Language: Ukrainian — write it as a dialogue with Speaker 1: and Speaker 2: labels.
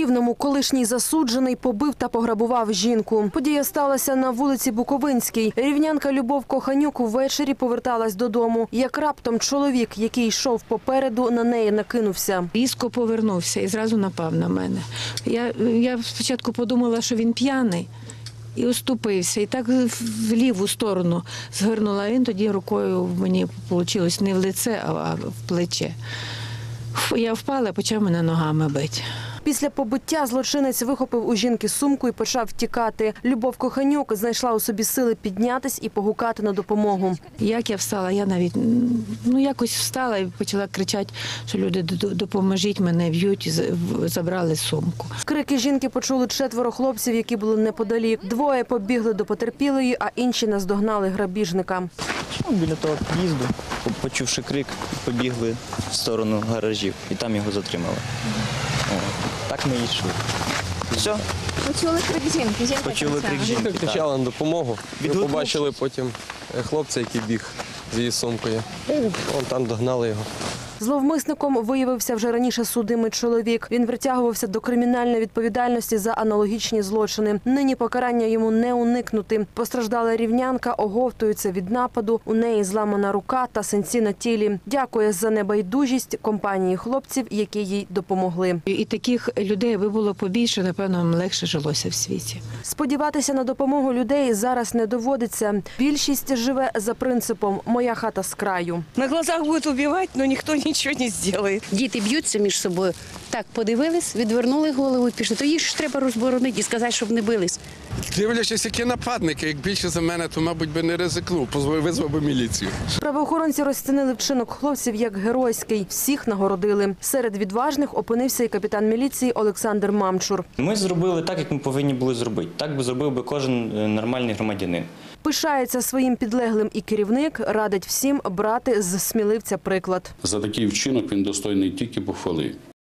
Speaker 1: Рівному колишній засуджений побив та пограбував жінку. Подія сталася на вулиці Буковинській. Рівнянка Любов Коханюк ввечері поверталась додому. Як раптом чоловік, який йшов попереду, на неї накинувся.
Speaker 2: Різко повернувся і зразу напав на мене. Я, я спочатку подумала, що він п'яний. І оступився, і так в ліву сторону згорнула. Він тоді рукою мені вийшло не в лице, а в плече. Я впала, почав мене ногами бити.
Speaker 1: Після побиття злочинець вихопив у жінки сумку і почав втікати. Любов Коханюк знайшла у собі сили піднятись і погукати на допомогу.
Speaker 2: Як я встала, я навіть ну якось встала і почала кричати, що люди допоможіть мене б'ють, і за- забрали сумку.
Speaker 1: Крики жінки почули четверо хлопців, які були неподалік. Двоє побігли до потерпілої, а інші наздогнали грабіжника.
Speaker 3: Ну, біля того під'їзду, почувши крик, побігли в сторону гаражів і там його затримали. Так ми і йшли. Все,
Speaker 4: Почули крик жінки. Жінка
Speaker 3: почули крик жінки.
Speaker 5: Жінка
Speaker 3: так.
Speaker 5: кричала на допомогу. Ми
Speaker 3: Відгукнувся.
Speaker 5: побачили потім е, хлопця, який біг з її сумкою. І вон там догнали його.
Speaker 1: Зловмисником виявився вже раніше судимий чоловік. Він притягувався до кримінальної відповідальності за аналогічні злочини. Нині покарання йому не уникнути. Постраждала рівнянка, оговтується від нападу. У неї зламана рука та синці на тілі. Дякує за небайдужість компанії хлопців, які їй допомогли.
Speaker 2: І таких людей би було побільше, напевно, легше жилося в світі.
Speaker 1: Сподіватися на допомогу людей зараз не доводиться. Більшість живе за принципом Моя хата з краю.
Speaker 6: На глазах будут убивать, но никто ничего не зробить.
Speaker 7: Діти б'ються між собою. Так, подивились, відвернули голову і пішли. То їх ж треба розборонити і сказати, щоб не бились.
Speaker 8: Дивлячись, які нападники, як більше за мене, то, мабуть, би не ризикнув, позвонив, визвав би міліцію.
Speaker 1: Правоохоронці розцінили вчинок хлопців як геройський. Всіх нагородили. Серед відважних опинився і капітан міліції Олександр Мамчур.
Speaker 3: Ми зробили так, як ми повинні були зробити. Так би зробив би кожен е, нормальний громадянин.
Speaker 1: Пишається своїм підлеглим і керівник радить всім брати з сміливця приклад.
Speaker 9: За такий вчинок він достойний тільки похвали.